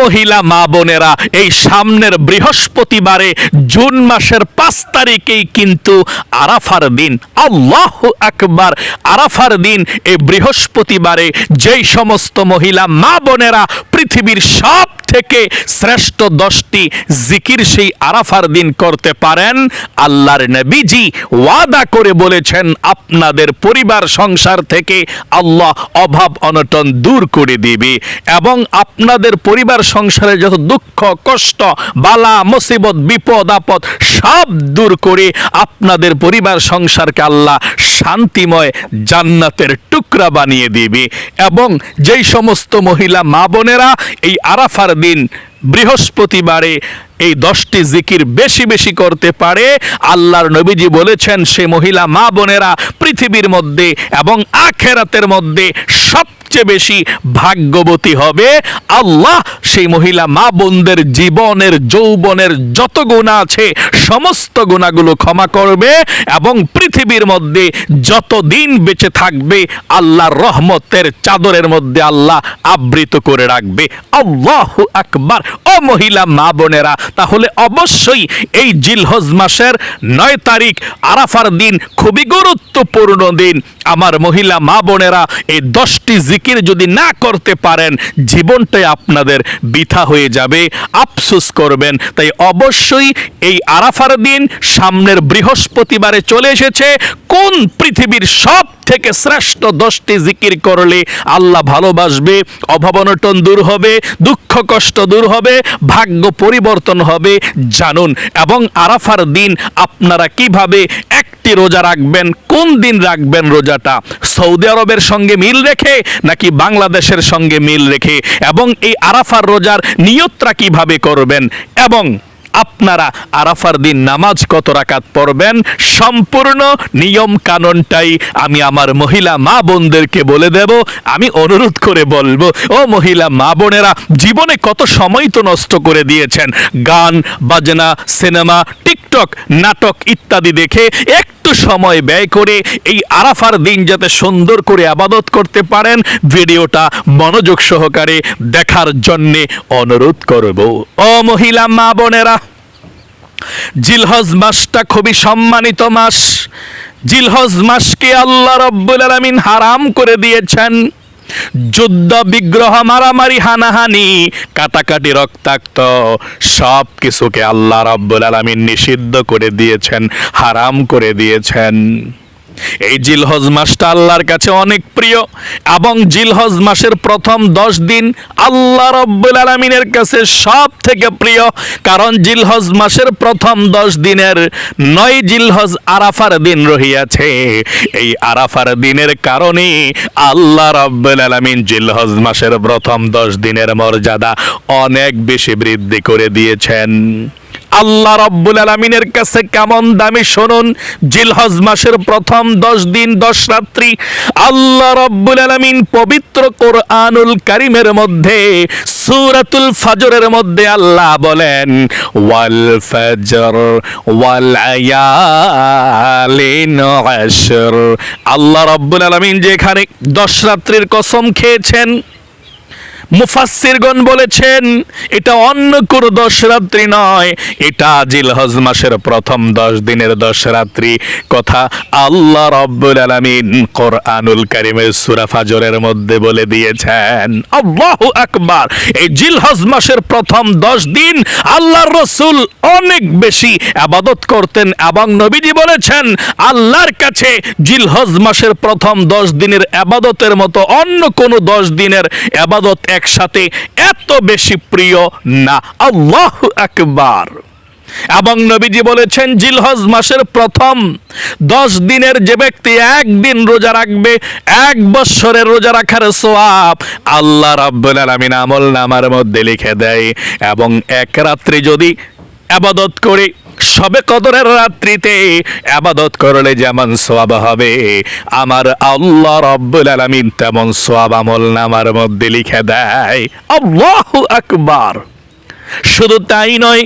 মহিলা মা বোনেরা, এই সামনের বৃহস্পতিবারে জুন মাসের পাঁচ তারিখেই কিন্তু আরাফার দিন। আল্লাহ আকবার। আরাফার দিন এই বৃহস্পতিবারে যেই সমস্ত মহিলা মা বোনেরা পৃথিবীর সব থেকে শ্রেষ্ঠ দশটি জিকির সেই আরাফার দিন করতে পারেন, আল্লাহর নবীজি ওয়াদা করে বলেছেন, আপনাদের পরিবার সংসার থেকে আল্লাহ অভাব অনটন দূর করে দিবে এবং আপনাদের পরিবার সংসারে যত দুঃখ, কষ্ট, বালা, মুসিবত, বিপদ, আপদ, সব দূর করে আপনাদের পরিবার সংসারকে আল্লাহ শান্তিময় জান্নাতের টুকরা বানিয়ে দিবে। এবং যেই সমস্ত মহিলা, মা বোনেরা এই আরাফার দিন বৃহস্পতিবারে এই দশটি জিকির বেশি বেশি করতে পারে, আল্লাহর নবীজি বলেছেন, সে মহিলা, মা বোনেরা পৃথিবীর মধ্যে এবং আখেরাতের মধ্যে সবচেয়ে বেশি ভাগ্যবতী হবে আল্লাহ। সেই মহিলা মা বোনদের জীবনের, যৌবনের যত গুণা আছে, সমস্ত গুণাগুলো ক্ষমা করবে এবং পৃথিবীর মধ্যে যত দিন বেঁচে থাকবে, আল্লাহর রহমতের চাদরের মধ্যে আল্লাহ আবৃত করে রাখবে। আল্লাহ আকবার। ও মহিলা মা বোনেরা, তাহলে অবশ্যই এই জিলহজ মাসের নয় তারিখ আরাফার দিন খুবই গুরুত্বপূর্ণ দিন। আমার মহিলা, মা বোনেরা, এই দশটি জিকির যদি না করতে পারেন, জীবনটাই আপনাদের বৃথা হয়ে যাবে, আফসোস করবেন। তাই অবশ্যই এই আরাফার দিন সামনের বৃহস্পতিবারে চলে এসেছে। কোন পৃথিবীর সব থেকে শ্রেষ্ঠ দশটি জিকির করলে আল্লাহ ভালোবাসবে? অভাবনটন দূর হবে, দুঃখ কষ্ট দূর হবে, ভাগ্য পরিবর্তন হবে। জানুন। এবং আরাফার দিন আপনারা কীভাবে একটি রোজা রাখবেন? কোন দিন রাখবেন রোজাটা? সৌদি আরবের সঙ্গে মিল রেখে নাকি বাংলাদেশের সঙ্গে মিল রেখে? এবং এই আরাফার রোজার নিয়তরা কীভাবে করবেন? এবং আপনারা আরাফার দিন নামাজ কত রাকাত পড়বেন? সম্পূর্ণ নিয়ম কানুনটাই আমি আমার মহিলা মা বোনদেরকে বলে দেব। আমি অনুরোধ করে বলব, ও মহিলা মা বোনেরা, জীবনে কত সময় তো নষ্ট করে দিয়েছেন? গান, বাজনা, সিনেমা টিকটক নাটক ইত্যাদি দেখে একটু সময় ব্যয় করে এই আরাফার দিন যাতে সুন্দর করে আবাদত করতে পারেন, ভিডিওটা মনোযোগ সহকারে দেখার জন্যে অনুরোধ করব। ও মহিলা, মা বোনেরা, জিলহজ মাসটা খুবই সম্মানিত মাস। জিলহজ মাসকে আল্লাহ রব্বুল আলামিন হারাম করে দিয়েছেন। যুদ্ধ, বিগ্রহ, মারামারি, হানাহানি, কাটাকাটি, রক্তাক্ত, সব কিছুকে আল্লাহ রব্বুল আলামিন নিষিদ্ধ করে দিয়েছেন, হারাম করে দিয়েছেন। এই জিলহজ মাসটা আল্লাহর কাছে অনেক প্রিয় এবং জিলহজ মাসের প্রথম দশ দিন আল্লাহ রব্বুল আলমিনের কাছে সব থেকে প্রিয়। কারণ জিলহজ মাসের প্রথম দশ দিনের নয় জিলহজ আরাফার দিন রহিয়াছে। এই আরাফার দিনের কারণে আল্লাহ রব্বুল আলমিন জিলহজ মাসের প্রথম দশ দিনের মর্যাদা অনেক বেশি বৃদ্ধি করে দিয়েছেন। আল্লাহ রব্বুল আলমিনের কাছে কেমন দামি শুনুন। জিলহজ মাসের প্রথম দশ দিন, দশ রাত্রি আল্লাহ রব্বুল আলমিন পবিত্র কোরআনুল কারিমের মধ্যে, সুরাতুল ফজরের মধ্যে আল্লাহ বলেন, ওয়াল ফজর ওয়াল আয়ালিন আশর। আল্লাহ রব্বুল আলমিন যেখানে দশ রাত্রির কসম খেয়েছেন মুফাসসিরগণ বলেছেন, এটা অন্য কোনো দশ নয়। এটা জিলহজ মাসের প্রথম দশ দিনের দশ রাত্রি কথা আল্লাহ রব্বুল আলামিন কোরআনুল কারিমের সূরা মধ্যে বলে দিয়েছেন, আল্লাহু আকবার! এই জিলহজ মাসের প্রথম দশ দিন আল্লাহর রসুল অনেক বেশি আবাদত করতেন এবং নবীজি বলেছেন, আল্লাহর কাছে জিলহজ মাসের প্রথম দশ দিনের আবাদতের মতো অন্য কোনো দশ দিনের আবাদত একসাথে এত বেশি প্রিয় না। আল্লাহ আকবার। এবং নবীজি বলেছেন, জিলহজ মাসের প্রথম দশ দিনের যে ব্যক্তি একদিন রোজা রাখবে, এক বৎসরের রোজা রাখার সোয়াব আল্লাহ রাব্বুল আলামিন আমল নামার মধ্যে লিখে দেয়। এবং এক রাত্রি যদি আবাদত করে সবে কদরের রাত্রিতে আবাদত করলে যেমন সোয়াব হবে, আমার আল্লাহ রব্বুল আলামিন তেমন সোয়াব আমল নামার মধ্যে লিখে দেয়, আল্লাহু আকবার। শুধু তাই নয়,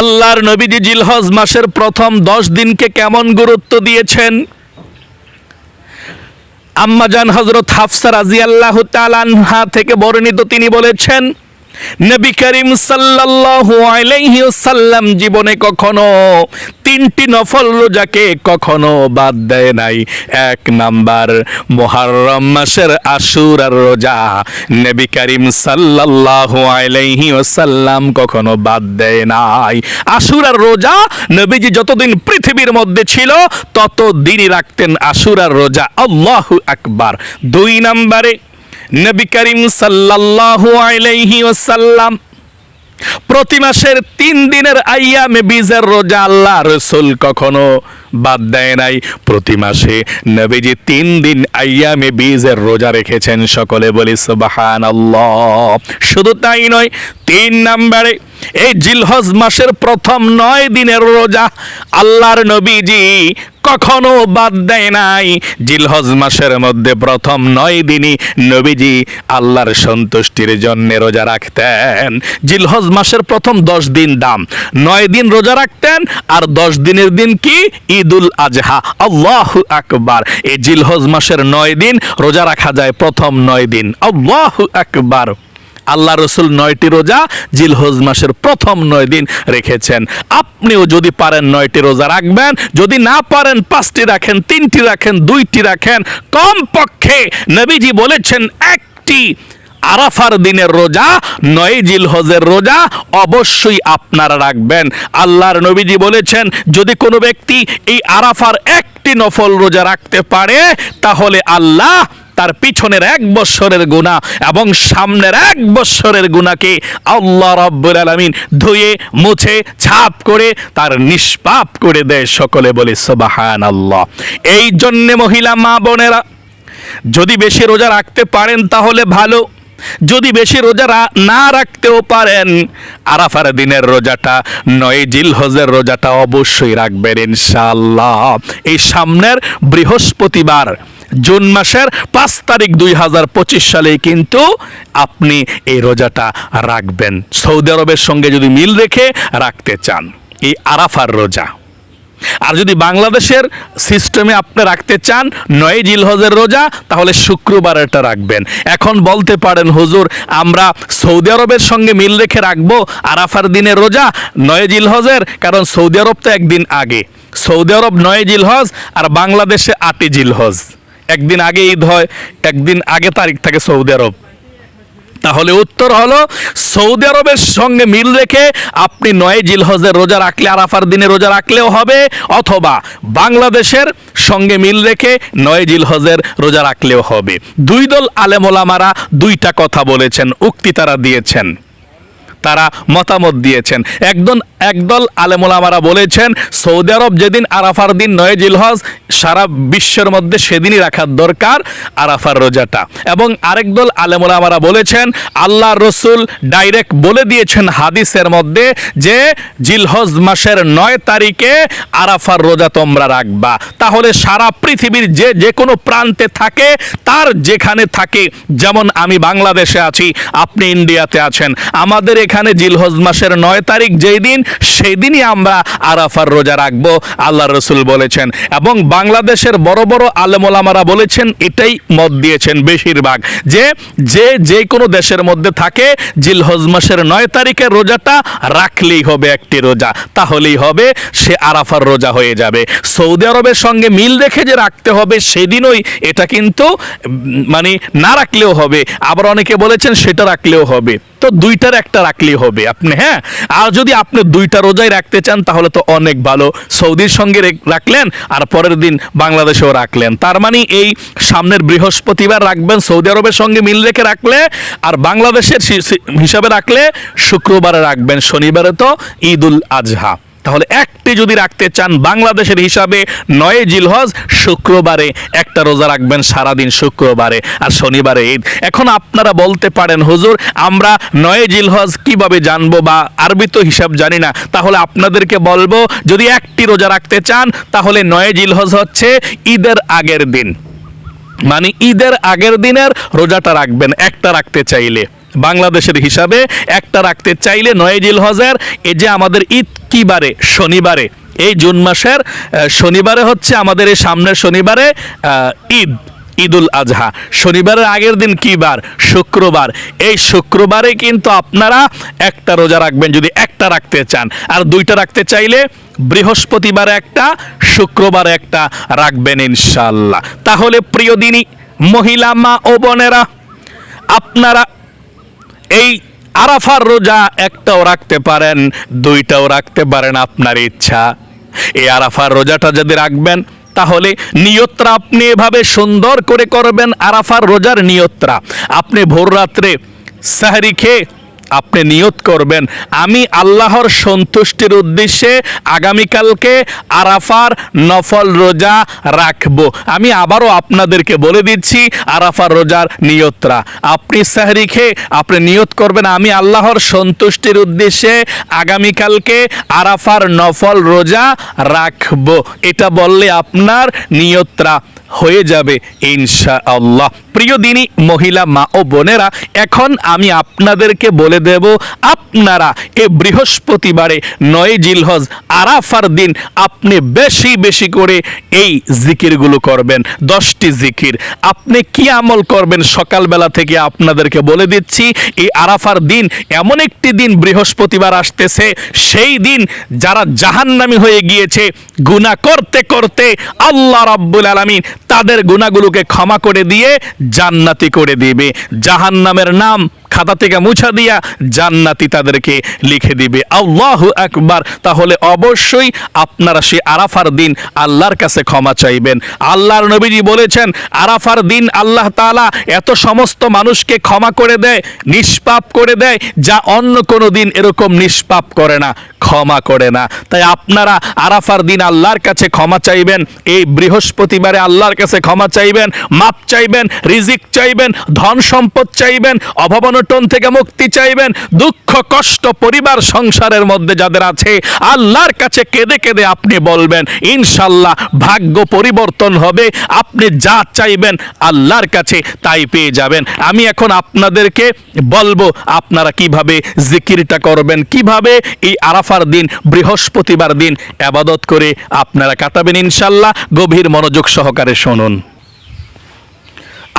আল্লাহর নবীজি জিলহজ মাসের প্রথম দশ দিনকে কেমন গুরুত্ব দিয়েছেন? আম্মাজান হজরত হাফসা রাজি আল্লাহ তালানহা থেকে বর্ণিত তিনি বলেছেন নবী করিম সাল্লাল্লাহু আলাইহি ওয়াসাল্লাম জীবনে কখনো তিনটি নফল রোজাকে কখনো বাদ দেয় নাই। এক নাম্বার, মুহররম মাসের আশুরার রোজা। নবী করিম সাল্লাল্লাহু আলাইহি ওয়াসাল্লাম কখনো বাদ দেয় নাই। আশুরার রোজা নবীজি যতদিন পৃথিবীর মধ্যে ছিল তত দিনই রাখতেন আশুরার রোজা। আল্লাহু আকবার। দুই নাম্বারে নবী করিম সাল্লাল্লাহু আলাইহি ওয়াসাল্লাম প্রতি মাসের তিন দিনের আইয়ামে বীজের রোজা আল্লাহ রসুল কখনো বাদ দেয় নাই। প্রতি মাসে নবীজি তিন দিন আইয়ামে বীজের রোজা রেখেছেন। সকলে বলি সুবাহান শুধু তাই নয়, তিন নাম্বারে এই জিলহজ মাসের প্রথম নয় দিনের রোজা আল্লাহর নবীজি কখনো বাদ দেয় নাই। জিলহজ মাসের মধ্যে প্রথম নয় দিনই নবীজি আল্লাহর সন্তুষ্টির জন্য রোজা রাখতেন। জিলহজ মাসের প্রথম দশ দিন দাম। নয় দিন রোজা রাখতেন আর দশ দিনের দিন কি? ঈদুল আজহা। আল্লাহ আকবার। এই জিলহজ মাসের নয় দিন রোজা রাখা যায় প্রথম নয় দিন। আল্লাহ আকবার। আল্লাহ রসুল নয়টি রোজা জিলহজ মাসের প্রথম নয় দিন রেখেছেন। আপনিও যদি পারেন নয়টি রোজা রাখবেন, যদি না পারেন পাঁচটি রাখেন, তিনটি রাখেন, দুইটি রাখেন কম পক্ষে নবীজি বলেছেন একটি আরাফার দিনের রোজা, নয় জিলহজের রোজা অবশ্যই আপনারা রাখবেন। আল্লাহর নবীজি বলেছেন, যদি কোনো ব্যক্তি এই আরাফার একটি নফল রোজা রাখতে পারে, তাহলে আল্লাহ তার পিছনের এক বৎসরের গুণা এবং সামনের এক বৎসরের গুণাকে আল্লাহ রব্বুল আলমিন ধুয়ে, মুছে, ছাপ করে তার নিষ্পাপ করে দেয় সকলে বলে সবাহান আল্লাহ এই জন্যে মহিলা মা বোনেরা, যদি বেশি রোজা রাখতে পারেন তাহলে ভালো। যদি বেশি রোজা না রাখতেও পারেন, আরাফার দিনের রোজাটা, নয় জিল হজের রোজাটা অবশ্যই রাখবেন ইনশাল্লাহ এই সামনের বৃহস্পতিবার জুন মাসের পাঁচ তারিখ দুই হাজার পঁচিশ সালে কিন্তু আপনি এই রোজাটা রাখবেন। সৌদি আরবের সঙ্গে যদি মিল রেখে রাখতে চান, এই আরাফার রোজা। আর যদি বাংলাদেশের সিস্টেমে আপনি রাখতে চান নয় জিলহজের রোজা, তাহলে শুক্রবার এটা রাখবেন। এখন বলতে পারেন, হুজুর, আমরা সৌদি আরবের সঙ্গে মিল রেখে রাখব আরাফার দিনের রোজা নয় জিলহজের, কারণ সৌদি আরব তো একদিন আগে। সৌদি আরব নয় জিলহজ আর বাংলাদেশে আটই জিলহজ। একদিন আগে ঈদ হয়, একদিন আগে তারিখ থাকে সৌদি আরব। তাহলে উত্তর হলো, সৌদি আরবের সঙ্গে মিল রেখে আপনি নয় জিলহজের রোজা রাখলে, আরাফার দিনে রোজা রাখলেও হবে, অথবা বাংলাদেশের সঙ্গে মিল রেখে নয় জিলহজের রোজা রাখলেও হবে। দুই দল আলেমোলামারা দুইটা কথা বলেছেন, উক্তি তারা দিয়েছেন। তারা মতামত দিয়েছেন। একদল একদল আলেমোলামারা বলেছেন, সৌদি আরব যেদিন আরাফার দিন নয় জিলহজ, সারা বিশ্বের মধ্যে সেদিনই রাখার দরকার আরাফার রোজাটা। এবং আরেক দল আলেমোলামারা বলেছেন আল্লাহ রসুল ডাইরেক্ট বলে দিয়েছেন হাদিসের মধ্যে যে, জিলহজ মাসের নয় তারিখে আরাফার রোজা তোমরা রাখবা। তাহলে সারা পৃথিবীর যে যে কোনো প্রান্তে থাকে, তার যেখানে থাকে, যেমন আমি বাংলাদেশে আছি, আপনি ইন্ডিয়াতে আছেন। আমাদের এখানে জিলহজ মাসের নয় তারিখ যেই দিন সেই দিনই আমরা আরাফার রোজা রাখব আল্লাহ রসুল বলেছেন। এবং বাংলাদেশের বড় বড় আলেমোলামারা বলেছেন, এটাই মত দিয়েছেন বেশিরভাগ। যে যে যে কোনো দেশের মধ্যে থাকে, জিলহজ মাসের নয় তারিখের রোজাটা রাখলেই হবে একটি রোজা। তাহলেই হবে, সে আরাফার রোজা হয়ে যাবে। সৌদি আরবের সঙ্গে মিল রেখে যে রাখতে হবে, সেদিনই এটা কিন্তু মানে না রাখলেও হবে। আবার অনেকে বলেছেন, সেটা রাখলেও হবে। তো দুইটার একটা রাখলেই হবে। আপনি হ্যাঁ? আর যদি আপনি দুইটা রোজাই রাখতে চান, তাহলে তো অনেক ভালো। সৌদির সঙ্গে রেখ- রাখলেন, আর পরের দিন বাংলাদেশেও রাখলেন। তার মানে এই সামনের বৃহস্পতিবার রাখবেন, সৌদি আরবের সঙ্গে মিল রেখে রাখলে, আর বাংলাদেশের হিসাবে রাখলে শুক্রবারে রাখবেন। শনিবারে তো ঈদ উল আজহা। তাহলে একটি যদি রাখতে চান বাংলাদেশের হিসাবে নয় জিলহজ শুক্রবারে একটা রোজা রাখবেন, সারাদিন শুক্রবারে আর শনিবারে ঈদ। এখন আপনারা বলতে পারেন, হুজুর, আমরা নয় জিলহজ কীভাবে জানব বা আরবি তো হিসাব জানি না, তাহলে আপনাদেরকে বলব, যদি একটি রোজা রাখতে চান, তাহলে নয় জিলহজ হচ্ছে ঈদের আগের দিন। মানে ঈদের আগের দিনের রোজাটা রাখবেন, একটা রাখতে চাইলে। বাংলাদেশের হিসাবে একটা রাখতে চাইলে নয় জিলহজের এই যে আমাদের ঈদ কি বারে? শনিবারে। এই জুন মাসের শনিবারে হচ্ছে আমাদের এই সামনের শনিবারে ঈদ, ঈদুল আজহা। শনিবারের আগের দিন কি বার? শুক্রবার। এই শুক্রবারে কিন্তু আপনারা একটা রোজা রাখবেন যদি একটা রাখতে চান। আর দুইটা রাখতে চাইলে বৃহস্পতিবারে একটা, শুক্রবারে একটা রাখবেন ইনশাল্লাহ তাহলে প্রিয় দিনী, মহিলা মা ও বোনেরা, আপনারা এই আরাফার রোজা একটাও রাখতে পারেন, দুইটাও রাখতে পারেন আপনার ইচ্ছা। এই আরাফার রোজাটা যদি রাখবেন, তাহলে নিয়ত্রা আপনি এভাবে সুন্দর করে করবেন আরাফার রোজার নিয়ত্রা। আপনি ভোর রাত্রে সাহারি খেয়ে আপনি নিয়ত করবেন। আমি আল্লাহর সন্তুষ্টির উদ্দেশ্যে আগামীকালকে আরাফার নফল রোজা রাখব। আমি আবারও আপনাদেরকে বলে দিচ্ছি, আরাফার রোজার নিয়তরা। আপনি সাহরি খেয়ে আপনি নিয়ত করবেন, আমি আল্লাহর সন্তুষ্টির উদ্দেশ্যে আগামীকালকে আরাফার নফল রোজা রাখব। এটা বললে আপনার নিয়তরা। হয়ে যাবে ইনশা আল্লাহ প্রিয় দিনী, মহিলা মা ও বোনেরা, এখন আমি আপনাদেরকে বলে দেব, আপনারা এ বৃহস্পতিবারে নয় জিলহজ আরাফার দিন আপনি বেশি বেশি করে এই জিকিরগুলো করবেন, দশটি জিকির। আপনি কি আমল করবেন সকালবেলা থেকে আপনাদেরকে বলে দিচ্ছি, এই আরাফার দিন এমন একটি দিন বৃহস্পতিবার আসতেছে, সেই দিন যারা জাহান্নামি হয়ে গিয়েছে গুনাহ করতে করতে আল্লাহ রাব্বুল আলামিন তাদের গুনাগুলোকে ক্ষমা করে দিয়ে জান্নাতি করে দিবে। জাহান্নামের নাম খাতা থেকে মুছা দিয়া জান্নাতি তাদেরকে লিখে দিবে। আল্লাহু আকবার। তাহলে অবশ্যই আপনারা সে আরাফার দিন আল্লাহর কাছে ক্ষমা চাইবেন। আল্লাহর নবীজি বলেছেন, আরাফার দিন আল্লাহ তাআলা এত সমস্ত মানুষকে ক্ষমা করে দেয়, নিষ্পাপ করে দেয়, যা অন্য কোনো দিন এরকম নিষ্পাপ করে না, ক্ষমা করে না। তাই আপনারা আরাফার দিন আল্লাহর কাছে ক্ষমা চাইবেন, এই বৃহস্পতিবারে আল্লাহর কাছে ক্ষমা চাইবেন, মাপ চাইবেন, রিজিক চাইবেন, ধন সম্পদ চাইবেন অভাবনটন থেকে মুক্তি চাইবেন। দুঃখ, কষ্ট, পরিবার, সংসারের মধ্যে যাদের আছে, আল্লাহর কাছে কেঁদে কেঁদে আপনি বলবেন, ইনশাল্লাহ ভাগ্য পরিবর্তন হবে, আপনি যা চাইবেন আল্লাহর কাছে তাই পেয়ে যাবেন। আমি এখন আপনাদেরকে বলব, আপনারা কীভাবে জিকিরটা করবেন, কীভাবে এই আরাফার দিন, বৃহস্পতিবার দিন আবাদত করে আপনারা কাটাবেন, ইনশাল্লাহ গভীর মনোযোগ সহকারে শুনুন।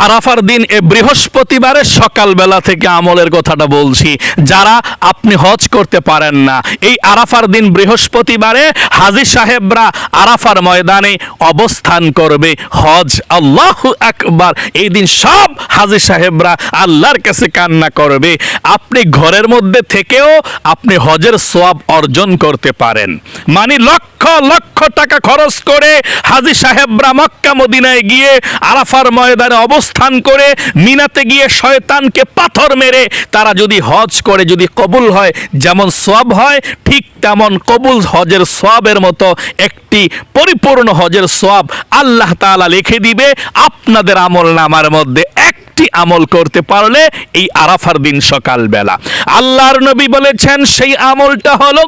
আরাফার দিন এ বৃহস্পতিবারের সকালবেলা থেকে আমলের কথাটা বলছি। যারা আপনি হজ করতে পারেন না, এই আরাফার দিন বৃহস্পতিবারে হাজি সাহেবরা আরাফার ময়দানে অবস্থান করবে। হজ আল্লাহ আকবার। এই দিন সব হাজি সাহেবরা আল্লাহর কাছে কান্না করবে। আপনি ঘরের মধ্যে থেকেও আপনি হজের সোয়াব অর্জন করতে পারেন। মানে লক্ষ লক্ষ টাকা খরচ করে হাজি সাহেবরা মক্কা, মদিনায় গিয়ে আরাফার ময়দানে অবস্থান করে মিনাতে গিয়ে শয়তানকে পাথর মেরে তারা যদি হজ করে, যদি কবুল হয়, যেমন সব হয়, ঠিক তেমন কবুল হজের সোয়াবের মতো একটি পরিপূর্ণ হজের সোয়াব আল্লাহ তাআলা লিখে দিবে। আপনাদের আমল নামার মধ্যে একটি আমল করতে পারলে এই আরাফার দিন সকালবেলা। আল্লাহর নবী বলেছেন, সেই আমলটা হলো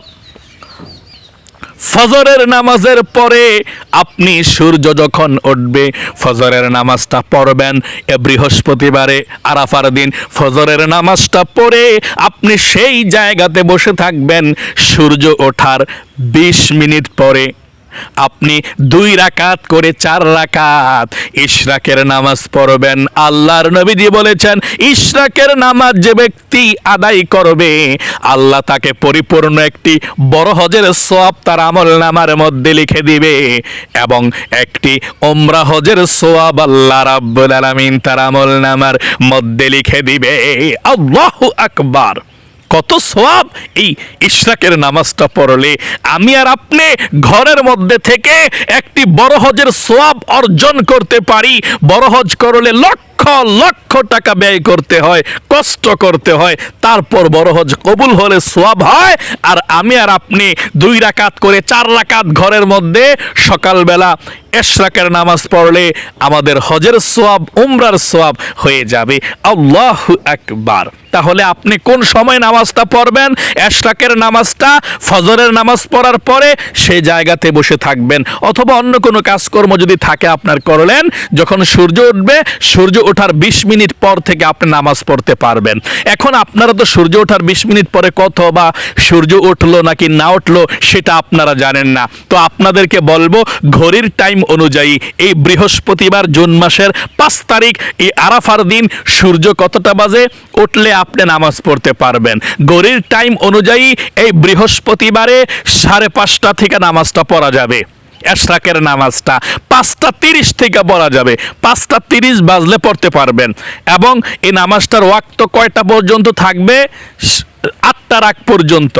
ফজরের নামাজের পরে আপনি সূর্য যখন উঠবে, ফজরের নামাজটা পড়বেন। এ বৃহস্পতিবারে আরাফার দিন, ফজরের নামাজটা পড়ে আপনি সেই জায়গাতে বসে থাকবেন। সূর্য ওঠার বিশ মিনিট পরে আপনি দুই রাকাত করে চার রাকাত। ইশরাকের নামাজ পড়বেন, আল্লাহর নবীজি বলেছেন, ইশরাকের নামাজ যে ব্যক্তি আদায় করবে, আল্লাহ তাকে পরিপূর্ণ একটি বড় হজের সোয়াব তার আমল নামার মধ্যে লিখে দিবে এবং একটি ওমরা হজের সোয়াব আল্লাহ রাব্বুল আলামিন তার আমল নামার মধ্যে লিখে দিবে। আল্লাহু আকবার। কত সোয়াব এই ইশরাকের নামাজটা পড়লে? আমি আর আপনি ঘরের মধ্যে থেকে একটি বড় হজের সোয়াব অর্জন করতে পারি। বড় হজ করলে লক্ষ লক্ষ টাকা ব্যয় করতে হয়, কষ্ট করতে হয়। তারপর বড় হজ কবুল হলে সোয়াব হয় আর আমি আর আপনি দুই রাকাত করে চার রাকাত ঘরের মধ্যে সকালবেলা এশরাকের নামাজ পড়লে আমাদের হজের সোয়াব, উমরার সোয়াব হয়ে যাবে। আল্লাহু আকবার। তাহলে আপনি কোন সময় নামাজটা পড়বেন? এশরাকের নামাজটা, ফজরের নামাজ পড়ার পরে সেই জায়গাতে বসে থাকবেন। অথবা অন্য কোনো কাজকর্ম যদি থাকে আপনার করলেন, যখন সূর্য উঠবে, সূর্য ওঠার বিশ মিনিট পর থেকে আপনি নামাজ পড়তে পারবেন। এখন আপনারা তো সূর্য ওঠার বিশ মিনিট পরে কত বা সূর্য উঠল নাকি না উঠল, সেটা আপনারা জানেন না। তো আপনাদেরকে বলব, ঘড়ির টাইম অনুযায়ী এই বৃহস্পতিবার জুন মাসের পাঁচ তারিখ, এই আরাফার দিন সূর্য কতটা বাজে? উঠলে আপনি নামাজ পড়তে পারবেন। ঘড়ির টাইম অনুযায়ী এই বৃহস্পতিবারে সাড়ে পাঁচটা থেকে নামাজটা পড়া যাবে। এশরাকের নামাজটা পাঁচটা তিরিশ থেকে পড়া যাবে। পাঁচটা তিরিশ বাজলে পড়তে পারবেন। এবং এই নামাজটার ওয়াক্ত কয়টা পর্যন্ত থাকবে? আটটার আগ পর্যন্ত।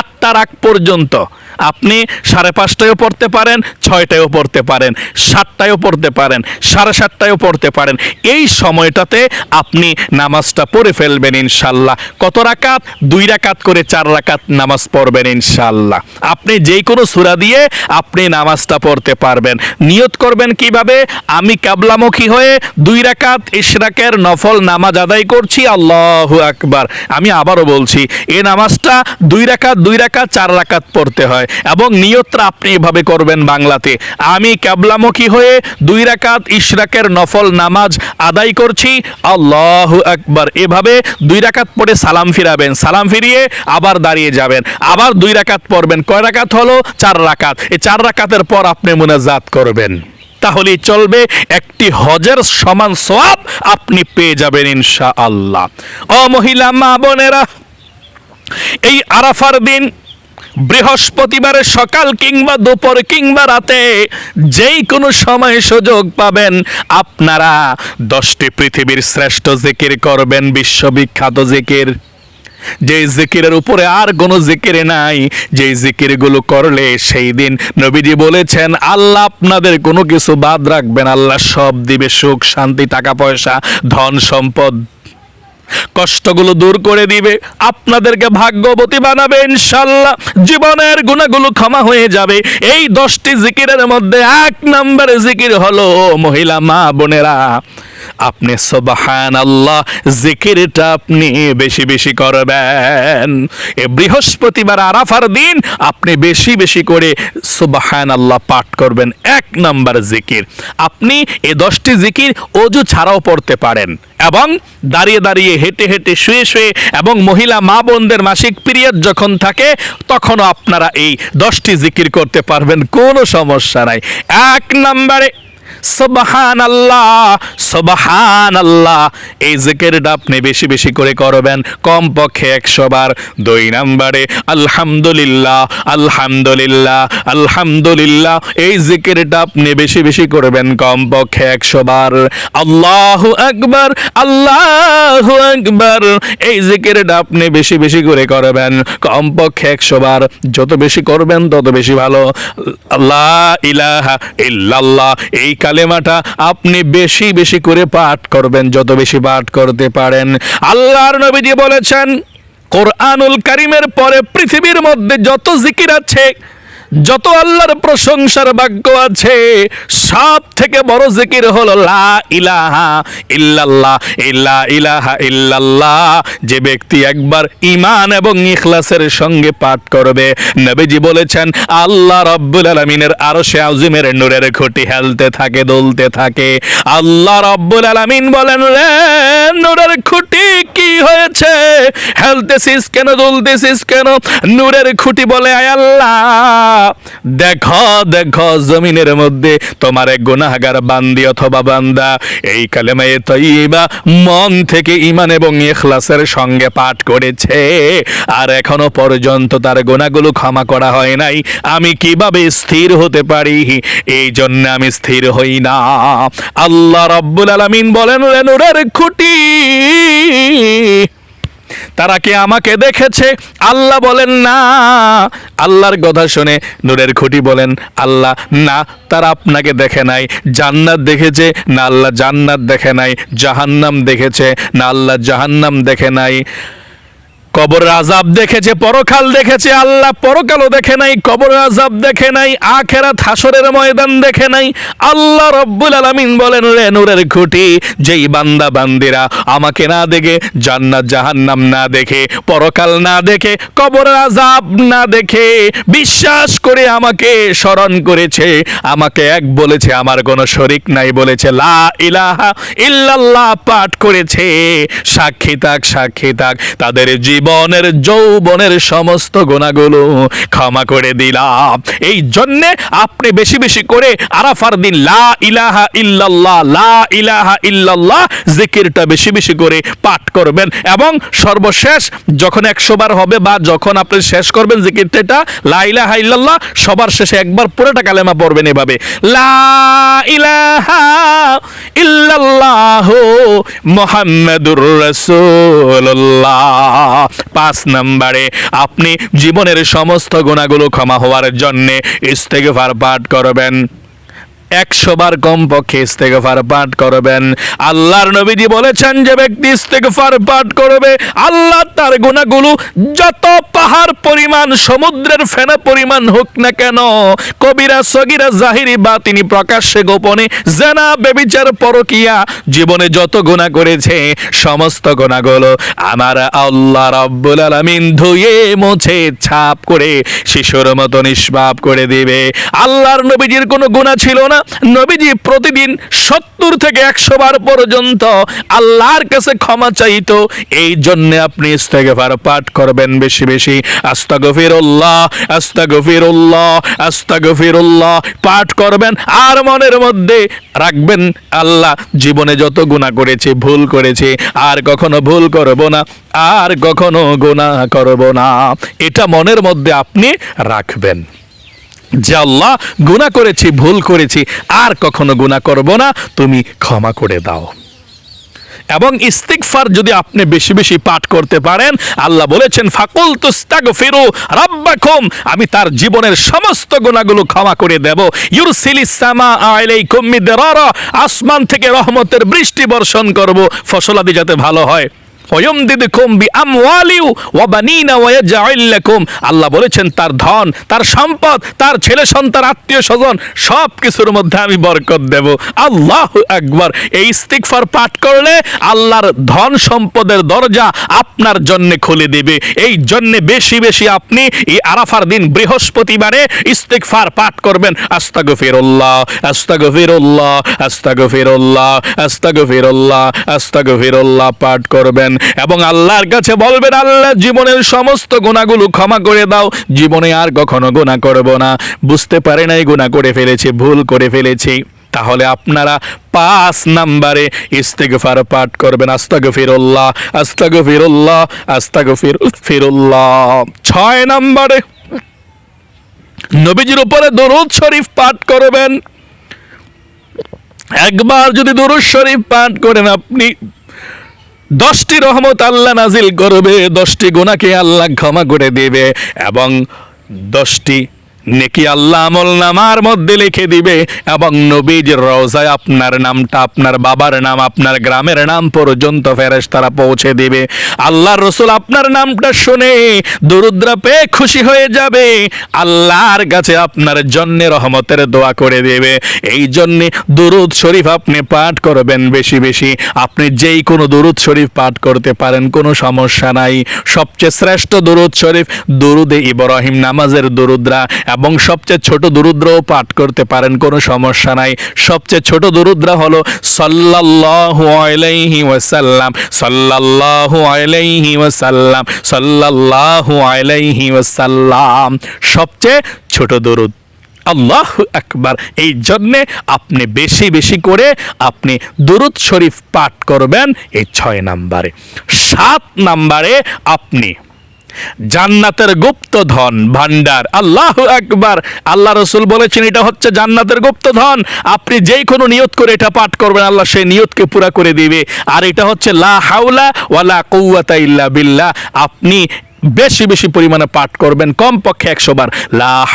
আটটার আগ পর্যন্ত। আপনি সাড়ে পাঁচটায়ও পড়তে পারেন, ছয়টায়ও পড়তে পারেন, সাতটায়ও পড়তে পারেন, সাড়ে সাতটায়ও পড়তে পারেন। এই সময়টাতে আপনি নামাজটা পড়ে ফেলবেন ইনশাল্লাহ। কত রাকাত? দুই রাকাত করে চার রাকাত নামাজ পড়বেন ইনশাল্লাহ। আপনি যেই কোনো সূরা দিয়ে আপনি নামাজটা পড়তে পারবেন। নিয়ত করবেন কীভাবে? আমি কাবলামুখী হয়ে দুই রাকাত ইশরাকের নফল নামাজ আদায় করছি, আল্লাহু আকবার। আমি আবারও বলছি এই নামাজটা দুই রাকাত দুই রাকাত, চার রাকাত পড়তে হয়। এবং নিয়তটা আপনি এভাবে করবেন বাংলাতে। আমি কাবলামুখী হয়ে দুই রাকাত ইশরাকের নফল নামাজ আদায় করছি। আল্লাহু আকবার। এভাবে দুই রাকাত পড়ে সালাম ফিরাবেন। সালাম ফিরিয়ে আবার দাঁড়িয়ে যাবেন। আবার দুই রাকাত পড়বেন। কয় রাকাত হলো? চার রাকাত। এই চার রাকাতের পর আপনি মুনাজাত করবেন। তাহলেই চলবে একটি হজের সমান সোয়াব আপনি পেয়ে যাবেন ইনশা আল্লাহ ও মহিলা, মা, বোনেরা, এই আরাফার দিন বৃহস্পতিবারের সকাল কিংবা দুপুর কিংবা রাতে যেই কোনো সময় সুযোগ পাবেন, আপনারা দশটি পৃথিবীর শ্রেষ্ঠ জিকির করবেন, বিশ্ববিখ্যাত জিকির। যে জিকিরের উপরে আর কোনো জিকিরে নাই যে জিকিরগুলো করলে সেই দিন নবীজি বলেছেন, আল্লাহ আপনাদের কোনো কিছু বাদ রাখবেন, আল্লাহ সব দিবে সুখ, শান্তি টাকা পয়সা ধন সম্পদ কষ্টগুলো দূর করে দিবে, আপনাদেরকে ভাগ্যবতী বানাবে ইনশাল্লাহ। জীবনের গুণাগুলো ক্ষমা হয়ে যাবে। এই দশটি জিকিরের মধ্যে এক নম্বর জিকির হলো মহিলা, মা, বোনেরা আপনি সোবাহান আল্লাহ জিকিরটা আপনি বেশি বেশি করবেন। এ বৃহস্পতিবার আরাফার দিন, আপনি বেশি বেশি করে সুবাহান আল্লাহ পাঠ করবেন। এক নাম্বার জিকির, আপনি এ দশটি জিকির অজু ছাড়াও পড়তে পারেন এবং দাঁড়িয়ে দাঁড়িয়ে হেঁটে হেঁটে শুয়ে শুয়ে এবং মহিলা মা বোনদের মাসিক পিরিয়ড যখন থাকে, তখনও আপনারা এই দশটি জিকির করতে পারবেন, কোনো সমস্যা নাই। এক নম্বরে সবাহান আল্লাহ সবাহান আল্লাহ এই জিকিরটা আপনি বেশি বেশি করে করবেন, কমপক্ষে একশো বার। দুই নম্বরে, আলহামদুলিল্লাহ আলহামদুলিল্লাহ আলহামদুলিল্লাহ। এই জিকিরটা আপনি বেশি বেশি করবেন, কমপক্ষে একশো বার। আল্লাহ আকবার আল্লাহ আকবার। এই জিকিরটা আপনি বেশি বেশি করে করবেন, কমপক্ষে একশো বার। যত বেশি করবেন, তত বেশি ভালো। আল্লাহ ইলাহা ইল্লাল্লাহ, এই কালেমাটা আপনি বেশি বেশি করে পাঠ করবেন। যত বেশি পাঠ করতে পারেন। আল্লাহর নবীজি বলেছেন, কোরআনুল করিমের পরে পৃথিবীর মধ্যে যত জিকির আছে যত আল্লাহর প্রশংসার বাক্য আছে, সব থেকে বড় জিকির হলো লা ইলাহা ইল্লাল্লাহ, ইল্লা ইলাহা ইল্লাল্লাহ। যে ব্যক্তি একবার ইমান এবং ইখলাসের সঙ্গে পাঠ করবে, নবীজি বলেছেন, আল্লাহ রাব্বুল আলামিনের সে আযিমের নূরের খুঁটি হেলতে থাকে, দুলতে থাকে। আল্লাহ রাব্বুল আলামিন বলেন, রে নূরের খুঁটি কি হয়েছে? হেলতেছিস কেন, দুলতেছিস কেন? নূরের খুঁটি বলে, আয় আল্লাহ দেখো দেখো জমিনের মধ্যে তোমার এক গুনাহগার বান্দি অথবা বান্দা। এই কালেমায়ে তৈবা মন থেকে ইমান এবং ইখলাসের সঙ্গে পাঠ করেছে। আর এখনও পর্যন্ত তার গুনাহগুলো ক্ষমা করা হয় নাই। আমি কীভাবে স্থির হতে পারি? এই জন্য আমি স্থির হই না। আল্লাহ রব্বুল আলামিন বলেন, রে নূরের খুঁটি। তারা কি আমাকে দেখেছে? আল্লাহ বলেন, না। আল্লাহর কথা শুনে নূরের খুঁটি বলেন, আল্লাহ, না, তারা আপনাকে দেখে নাই। জান্নাত দেখেছে, না, আল্লাহ জান্নাত দেখে নাই। জাহান্নাম দেখেছে, না, আল্লাহ জাহান্নাম দেখে নাই। কবর আজাব দেখেছে পরকাল দেখেছে আল্লাহ, পরকালও দেখে নাই কবর আজাব দেখে নাই, আখেরাত হাসরের ময়দান দেখে নাই। আল্লাহ রব্বুল আলামিন বলেন, রে নূরের খুঁটি, যেই বান্দা বান্দিরা আমাকে না দেখে, জান্নাত জাহান্নাম না দেখে, পরকাল না দেখে কবর আজাব না দেখে, বিশ্বাস করে আমাকে স্মরণ করেছে, আমাকে এক বলেছে, আমার কোনো শরিক নাই বলেছে, লা ইলাহা ইল্লাল্লাহ পাঠ করেছে। সাক্ষী থাক সাক্ষী থাক, তাদের জীবনের যৌবনের সমস্ত গুণাগুলো ক্ষমা করে দিলাম। এই জন্যে আপনি বেশি বেশি করে আরাফার দিন লা ইলাহা ইল্লাল্লাহ, লা ইলাহা ইল্লাল্লাহ জিকিরটা বেশি বেশি করে পাঠ করবেন এবং সর্বশেষ যখন একশো বার হবে বা যখন আপনি শেষ করবেন জিকিরটা, এটা লা ইলাহা ইল্লাল্লাহ সবার শেষে একবার পুরোটা কালেমা পড়বেন এভাবে। লা ইলাহা ইল্লাল্লাহ মুহাম্মাদুর রাসূলুল্লাহ। পাঁচ নম্বরে আপনি জীবনের সমস্ত গুণাগুলো ক্ষমা হওয়ার জন্যে ইস্তেগফার পাঠ করবেন। একশো বার কমপক্ষে ইস্তেগফার পাঠ করবেন। আল্লাহর নবীজি বলেছেন যে ব্যক্তি ইস্তেগফার পাঠ করবে, আল্লাহ তার গুণাগুলো যত পাহাড় পরিমাণ, সমুদ্রের ফেনা পরিমাণ হোক না কেন, কবিরা, সগিরা, জাহিরি বা তিনি প্রকাশ্যে, গোপনে, জেনা, বেবিচার, পরকিয়া, জীবনে যত গুণা করেছে, সমস্ত গুণাগুলো আমার আল্লাহ রাব্বুল আলামিন ধুয়ে, মুছে, ছাপ করে, শিশুর মতো নিষ্পাপ করে দিবে। আল্লাহর নবীজির কোনো গুণা ছিল না। নবীজি প্রতিদিন সত্তর থেকে একশো বার পর্যন্ত আল্লাহর কাছে ক্ষমা চাইতো। এই জন্য আপনি ইস্তেগফার পাঠ করবেন বেশি বেশি। আস্তাগফিরুল্লাহ আস্তাগফিরুল্লাহ আস্তাগফিরুল্লাহ। পাঠ করবেন আর মনের মধ্যে রাখবেন, আল্লাহ জীবনে যত গুনাহ করেছে, ভুল করেছে, আর কখনো ভুল করব না, আর কখনো গুনাহ করব না। এটা মনের মধ্যে আপনি রাখবেন। যে আল্লাহ গুনাহ করেছি, ভুল করেছি, আর কখনো গুনাহ করব না, তুমি ক্ষমা করে দাও। এবং ইস্তিকফার যদি আপনি বেশি বেশি পাঠ করতে পারেন, আল্লাহ বলেছেন, ফাকুল তুস্তাগ ফিরু রাব্বাকুম আমি তার জীবনের সমস্ত গুণাগুলো ক্ষমা করে দেব। ইউরসিলিস সামা আলাইকুম মিদরারা আসমান থেকে রহমতের বৃষ্টি বর্ষণ করব। ফসলাদি যাতে ভালো হয়। আল্লাহ বলেছেন, তার ধন, তার সম্পদ, তার ছেলে সন্তান, আত্মীয় স্বজন সব কিছুর মধ্যে আমি বরকত দেব। আল্লাহ আকবার। এই ইস্তিগফার পাঠ করলে আল্লাহর ধন সম্পদের দরজা আপনার জন্য খুলে দেবে। এই জন্য বেশি বেশি আপনি এই আরাফার দিন বৃহস্পতিবারে ইস্তিগফার পাঠ করবেন। আস্তাগফিরুল্লাহ আস্তাগফিরুল্লাহ আস্তাগফিরুল্লাহ আস্তাগফিরুল্লাহ আস্তাগফিরুল্লাহ পাঠ করবেন। এবং আল্লাহর কাছে বলবেন, আল্লাহ, জীবনের সমস্ত গুণাগুলো ক্ষমা করে দাও। জীবনে আর কখনো গুণা করব না। বুঝতে পারে নাই, গুণা করে ফেলেছি, ভুল করে ফেলেছি। তাহলে আপনারা পাঁচ নাম্বারে ইস্তেগফার পাঠ করবেন। আস্তাগফিরুল্লাহ আস্তাগফিরুল্লাহ আস্তাগফির ফিরুল্লাহ ছয় নাম্বারে নবীজির উপরে দরুদ শরীফ পাঠ করবেন। একবার যদি দরুদ শরীফ পাঠ করেন আপনি দশটি রহমত আল্লাহ নাজিল করবে দশটি গোনাকে আল্লাহ ক্ষমা করে দেবে এবং দশটি নেকি আল্লাহ আমল নামার মধ্যে লিখে দিবে, এবং নবীজ রওজায় আপনার নামটা, আপনার বাবার নাম, আপনার গ্রামের নাম পর্যন্ত ফেরেশ তারা পৌঁছে দিবে। আল্লাহ রসুল আপনার নামটা শুনে দরুদ্রা পেয়ে খুশি হয়ে যাবে। আল্লাহর কাছে আপনার জন্য রহমতের দোয়া করে দেবে। এই জন্যে দুরুদ শরীফ আপনি পাঠ করবেন বেশি বেশি। আপনি যেই কোনো দুরুদ শরীফ পাঠ করতে পারেন, কোনো সমস্যা নাই। সবচেয়ে শ্রেষ্ঠ দুরুদ শরীফ দুরুদে ইব্রাহিম নামাজের দুরুদ্রা এবং সবচেয়ে ছোট দুরুদ্রও পাঠ করতে পারেন, কোনো সমস্যা নাই। সবচেয়ে ছোট দুরুদ্রা হলো সাল্লাল্লাহু আলাইহি ওয়াসাল্লাম। সাল্লাল্লাহু আলাইহি ওয়াসাল্লাম। সাল্লাল্লাহু আলাইহি ওয়াসাল্লাম। সবচেয়ে ছোট দরুদ। আল্লাহ আকবার। এই জন্যে আপনি বেশি বেশি করে আপনি দুরুদ শরীফ পাঠ করবেন এই ছয় নাম্বারে। সাত নাম্বারে আপনি জান্নাতের গুপ্ত ধন ভান্ডার আল্লাহ একবার আল্লাহ রসুল বলেছেন, এটা হচ্ছে জান্নাতের গুপ্ত ধন আপনি যেই কোনো নিয়ত করে এটা পাঠ করবেন, আল্লাহ সেই নিয়তকে পুরা করে দিবে। আর এটা হচ্ছে লা হাউলা ওয়ালা কৌয়াতা ইল্লা বিল্লাহ। আপনি বেশি বেশি পরিমাণে পাঠ করবেন, কমপক্ষে একশো বার। লা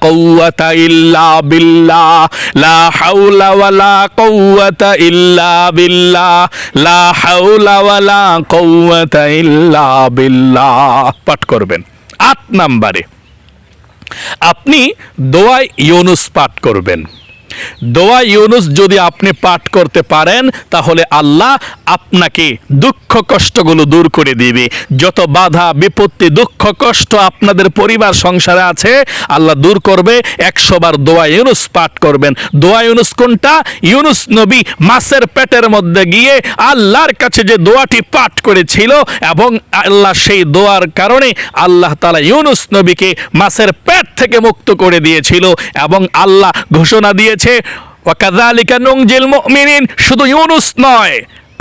কওয়াতা ইল্লা কওয়াতা ইল্লা কওয়াতা ইল্লা পাঠ করবেন। আট নাম্বারে। আপনি দোয়ায় ইউনুস পাঠ করবেন। দোয়া ইউনুস যদি আপনি পাঠ করতে পারেন, তাহলে আল্লাহ আপনাকে দুঃখ কষ্টগুলো দূর করে দিবে। যত বাধা, বিপত্তি, দুঃখ, কষ্ট আপনাদের পরিবার, সংসারে আছে, আল্লাহ দূর করবে। একশো বার দোয়া ইউনুস পাঠ করবেন। দোয়া ইউনুস কোনটা? ইউনুস নবী মাছের পেটের মধ্যে গিয়ে আল্লাহর কাছে যে দোয়াটি পাঠ করেছিল এবং আল্লাহ সেই দোয়ার কারণে আল্লাহ তালা ইউনুস নবীকে মাছের পেট থেকে মুক্ত করে দিয়েছিল এবং আল্লাহ ঘোষণা দিয়েছে ওয়াকাযালিকা নুনজিল মুমিনিন শুধু ইউনুস নয়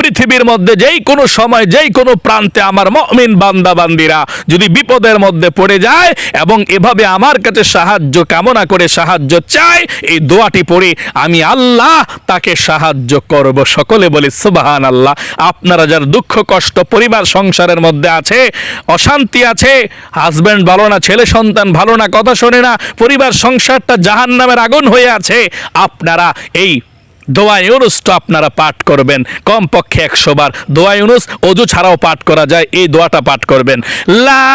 পৃথিবীর মধ্যে যেই কোনো সময় যেই কোনো প্রান্তে আমার মমিন বান্দা বান্দিরা যদি বিপদের মধ্যে পড়ে যায় এবং এভাবে আমার কাছে সাহায্য কামনা করে সাহায্য চায়, এই দোয়াটি পড়ে আমি আল্লাহ তাকে সাহায্য করব। সকলে বলি সুবাহান আল্লাহ আপনারা যার দুঃখ, কষ্ট, পরিবার, সংসারের মধ্যে আছে, অশান্তি আছে হাজব্যান্ড ভালো না, ছেলে সন্তান ভালো না, কথা শোনে না, পরিবার, সংসারটা জাহান নামের আগুন হয়ে আছে, আপনারা এই দোয়া ইউনুসটা আপনারা পাঠ করবেন। কমপক্ষে একশো বার দোয়া ইউনুস, অজু ছাড়াও পাঠ করা যায়, এই দোয়াটা পাঠ করবেন। লা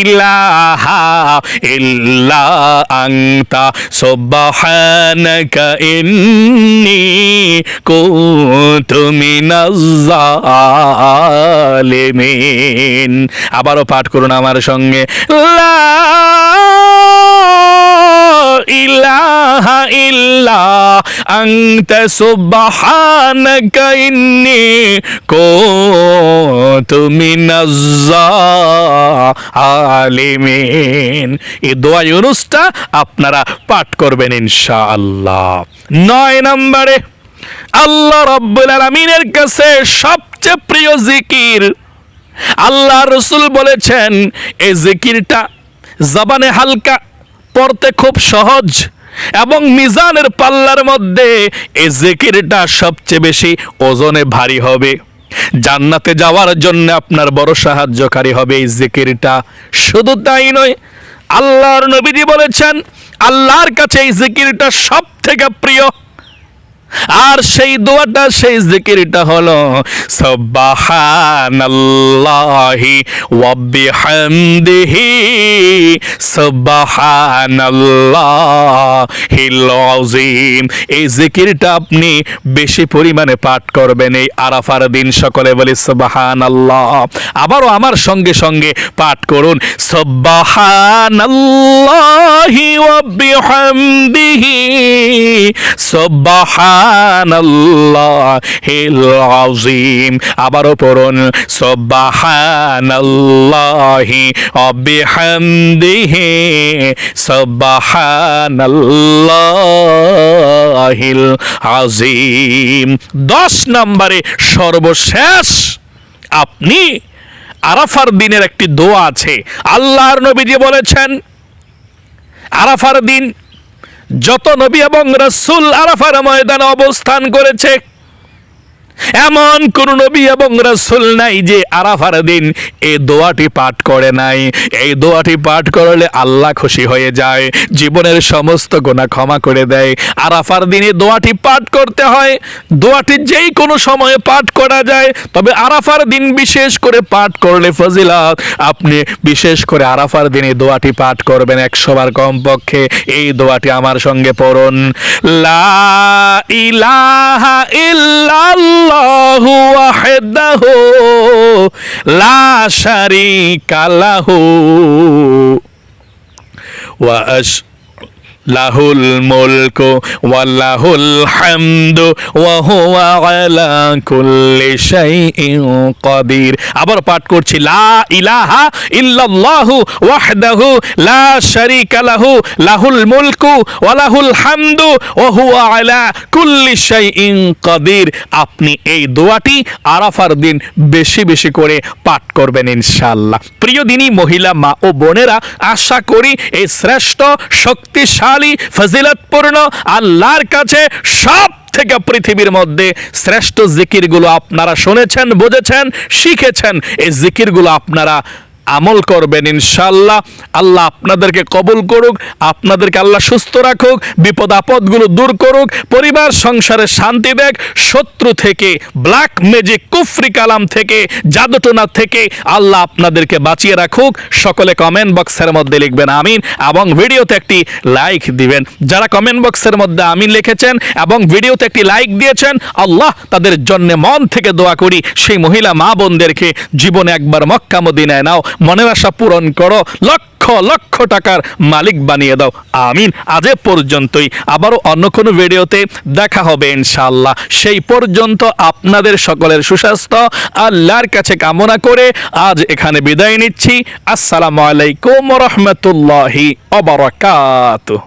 ইলাহা ইল্লা আবারও পাঠ করুন আমার সঙ্গে। লা ইলাহা ইল্লা আনতা সুবহানাকা ইন্নী কুনতু জালিমিন এই দোয়া ইউনুসটা আপনারা পাঠ করবেন ইনশাআল্লাহ। নয় নম্বরে, আল্লাহ রাব্বুল আলামিনের কাছে সবচেয়ে প্রিয় জিকির। আল্লাহ রসুল বলেছেন, এই জিকিরটা জবানে হালকা পড়তে খুব সহজ। এবং মিজানের পাল্লার মধ্যে এ জেকিরটা সবচেয়ে বেশি ওজনে ভারী হবে। জান্নাতে যাওয়ার জন্য আপনার বড় সাহায্যকারী হবে এই জিকিরটা। শুধু তাই নয়, আল্লাহর নবীজি বলেছেন, আল্লাহর কাছে এই জিকিরটা সব থেকে প্রিয়। আর সেই দোয়াটা, সেই জিকিরটা হলো, সুবহানাল্লাহি ওয়া বিহামদিহি, সুবহানাল্লাহিল আযীম। এই জিকিরটা আপনি বেশি পরিমাণে পাঠ করবেন এই আরাফার দিন সকলে বলি সুবহানাল্লাহ। আবারও আমার সঙ্গে সঙ্গে পাঠ করুন, সুবহানাল্লাহি ওয়া বিহামদিহি সুবহানাল্লাহিল আবারও পড়ুন, সুবহানাল্লাহি ওয়া বিহামদিহি সুবহানাল্লাহিল আযীম 10 নম্বরে সর্বশেষ, আপনি আরাফার দিনের একটি দোয়া আছে। আল্লাহর নবীজি বলেছেন, আরাফার দিন যত নবী এবং রসুল আরাফার ময়দানে অবস্থান করেছে এমন কোন নবী এবং রসুল নাই যে আরাফার দিন এই দোয়াটি পাঠ করে নাই। এই দোয়াটি পাঠ করলে আল্লাহ খুশি হয়ে যায়, জীবনের সমস্ত গোনা ক্ষমা করে দেয়। আরাফার দিনে দোয়াটি পাঠ করতে হয়, দোয়াটি যেই কোনো সময়ে পাঠ করা যায়, তবে আরাফার দিন বিশেষ করে পাঠ করলে ফজিলত। আপনি বিশেষ করে আরাফার দিনে দোয়াটি পাঠ করবেন একশোবার কমপক্ষে, এই দোয়াটি আমার সঙ্গে পড়ুন। লা ইলাহা ইল্লাল্লাহু ওয়াহদাহু লা শারীকা লাহু ওয়া লাহুল মুলকু ওয়া লাহুল হামদু ওয়া হুয়া আলা কুল্লি শাইইন কাদির। আবার পাঠ করছি, লা ইলাহা ইল্লাল্লাহু ওয়াহদাহু লা শারীকা লাহু, লাহুল মুলকু ওয়া লাহুল হামদু ওয়া হুয়া আলা কুল্লি শাইইন কাদির। আপনি এই দোয়াটি আরাফার দিন বেশি বেশি করে পাঠ করবেন ইনশাআল্লাহ। প্রিয় দিনী মহিলা, মা ও বোনেরা, আশা করি এই শ্রেষ্ঠ, শক্তিশালী ফজিলতপূর্ণ, আল্লাহর কাছে সব থেকে পৃথিবীর মধ্যে শ্রেষ্ঠ জিকিরগুলো আপনারা শুনেছেন, বুঝেছেন, শিখেছেন। এই জিকিরগুলো আপনারা আমল করবেন ইনশাল্লাহ আল্লাহ আপনাদেরকে কবুল করুক, আপনাদেরকে আল্লাহ সুস্থ রাখুক, বিপদ আপদগুলো দূর করুক, পরিবার, সংসারে শান্তি দেখ, শত্রু থেকে ব্ল্যাক ম্যাজিক কুফরি কালাম থেকে, জাদুটোনা থেকে আল্লাহ আপনাদেরকে বাঁচিয়ে রাখুক। সকলে কমেন্ট বক্সের মধ্যে লিখবেন আমিন এবং ভিডিওতে একটি লাইক দিবেন। যারা কমেন্ট বক্সের মধ্যে আমিন লিখেছেন এবং ভিডিওতে একটি লাইক দিয়েছেন, আল্লাহ তাদের জন্য মন থেকে দোয়া করি। সেই মহিলা মা বোনদেরকে জীবনে একবার মক্কা মদিনায় নাও। মনের আশা পূরণ করো। লক্ষ লক্ষ টাকার মালিক বানিয়ে দাও। আমিন। আজ পর্যন্তই। আবারও অন্য কোনো ভিডিওতে দেখা হবে ইনশাল্লাহ সেই পর্যন্ত আপনাদের সকলের সুস্বাস্থ্য, আল্লাহর কাছে কামনা করে আজ এখানে বিদায় নিচ্ছি। আসসালামু আলাইকুম রহমতুল্লাহি অবরাকাতুহ